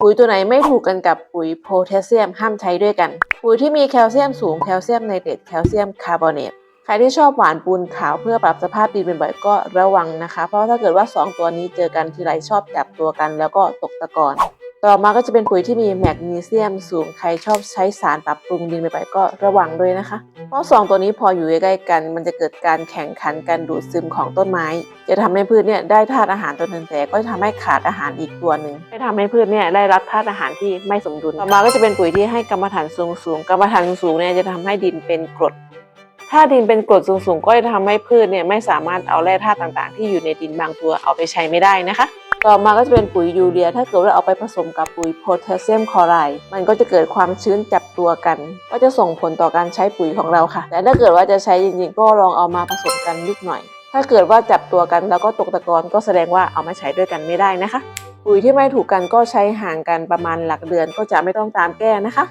ปุ๋ยตัวไหนไม่ถูกกันกับปุ๋ยโพแทสเซียมห้ามใช้ด้วยกัน ปุ๋ยที่มีแคลเซียมสูงแคลเซียมไนเตรตแคลเซียมคาร์บอเนตใครที่ชอบหวานปูนขาวเพื่อปรับสภาพดินบ่อยๆก็ระวังนะคะ เพราะถ้าเกิดว่า 2 ตัวนี้เจอกันทีไรชอบจับตัวกันแล้วก็ตกตะกอน ต่อมาก็จะเป็นปุ๋ยที่มีแมกนีเซียมสูง ใครชอบใช้สารปรับปรุงดินบ่อยๆก็ระวังด้วยนะคะ เพราะสองตัวนี้พออยู่ใกล้ๆกัน มันจะเกิดการแข่งขันการดูดซึมของต้นไม้ จะทำให้พืชเนี่ยได้ธาตุอาหารตัวหนึ่งแต่ก็จะทำให้ขาดอาหารอีกตัวหนึ่งจะทำให้พืชเนี่ยได้รับธาตุอาหารที่ไม่สมดุล ต่อมาก็จะเป็นปุ๋ยที่ให้กรรมฐานสูงๆกรรมฐานสูงๆเนี่ยจะทำให้ดินเป็นกรดถ้าดินเป็นกรดสูงๆ ก็จะทำให้พืชเนี่ยไม่สามารถเอาแร่ธาตุต่างๆ ที่อยู่ในดินบางตัวเอาไปใช้ไม่ได้นะคะ ต่อมาก็จะเป็นปุ๋ยยูเรีย ถ้าเกิดว่าเอาไปผสมกับปุ๋ยโพแทสเซียมคลอไรด์มันก็จะเกิดความชื้นจับตัวกัน ก็จะส่งผลต่อการใช้ปุ๋ยของเราค่ะ แต่ถ้าเกิดว่าจะใช้จริงๆก็ลองเอามาผสมกันนิดหน่อย ถ้าเกิดว่าจับตัวกันแล้วก็ตกตะกอนก็แสดงว่าเอามาใช้ด้วยกันไม่ได้นะคะ ปุ๋ยที่ไม่ถูกกันก็ใช้ห่างกันประมาณหลักเดือนก็จะไม่ต้องตามแก้นะคะ